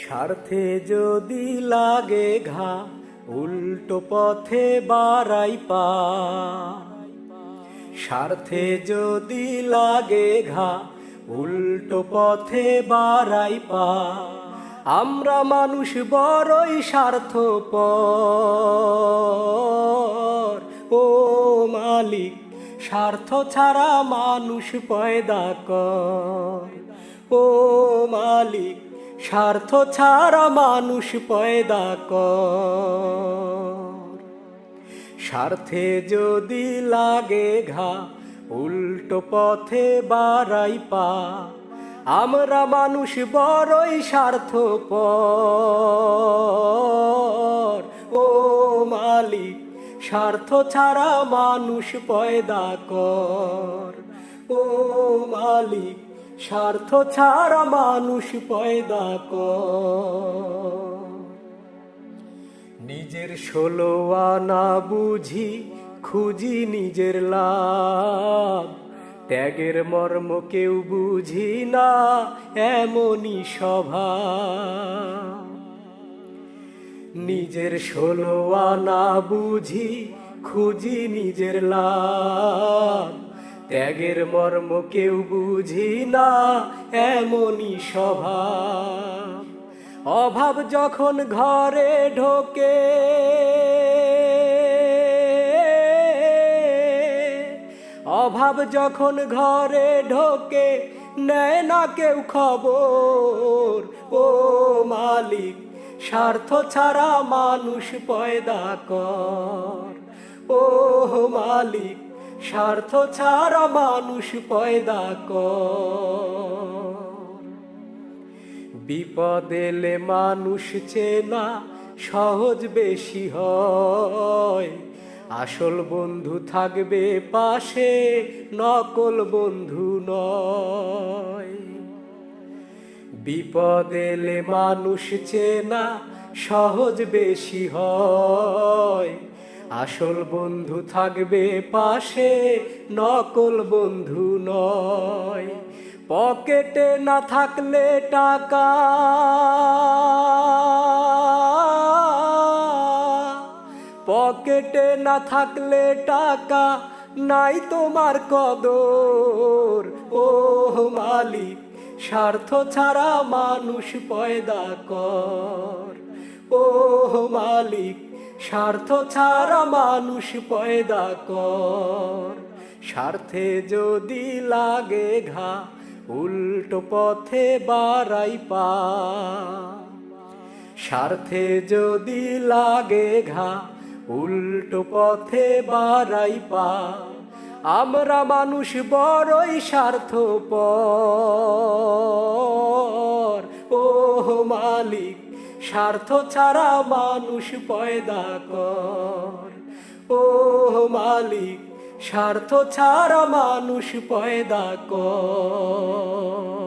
স্বার্থে যদি লাগে ঘা, উল্টো পথে বাড়াই পা। স্বার্থে যদি লাগে ঘা, উল্টো পথে বাড়াই পা। আমরা মানুষ বড়ই স্বার্থ ও মালিক, স্বার্থ ছাড়া মানুষ পয়দা কর। ও মালিক স্বার্থ ছাড়া মানুষ পয়দা কর। স্বার্থে যদি লাগে ঘা, উল্টো পথে বাড়াই পা। আমরা মানুষ বড়ই স্বার্থ ও মালিক, স্বার্থ ছাড়া মানুষ পয়দা কর। ও মালিক স্বার্থ ছাড়া মানুষ পয়দা নিজের ষোলো আনা বুঝি, খুঁজি নিজের লাভ। ত্যাগের মর্ম কেউ বুঝি না, এমনই স্বভাব। নিজের ষোলো আনা বুঝি, খুঁজি নিজের লাভ। ত্যাগের মর্ম কেউ বুঝি না, এমনই স্বভাব। অভাব যখন ঘরে ঢোকে, অভাব যখন ঘরে ঢোকে, নেয় না কেউ খবর। ও মালিক, স্বার্থ ছাড়া মানুষ পয়দা কর। ও মালিক স্বার্থ ছাড়া মানুষ পয়দা বিপদ এলে মানুষ চেনা সহজ বেশি হয়। আসল বন্ধু থাকবে পাশে, নকল বন্ধু নয়। বিপদ এলে মানুষ চেনা সহজ বেশি হয়। আসল বন্ধু থাকবে পাশে, নকল বন্ধু নয়। পকেটে না থাকলে টাকা। পকেটে না থাকলে টাকা নাই তোমার কদর। ও মালিক, স্বার্থ ছাড়া মানুষ পয়দা কর। ও মালিক, স্বার্থ ছাড়া মানুষ পয়দা কর। স্বার্থে যদি লাগে ঘা, উল্টো পথে বাড়াই পা। স্বার্থে যদি লাগে ঘা, উল্টো পথে বাড়াই পা। আমরা মানুষ বড়ই স্বার্থ ও মালিক স্বার্থ ছাড়া মানুষ পয়দা কর। ও মালিক স্বার্থ ছাড়া মানুষ পয়দা কর।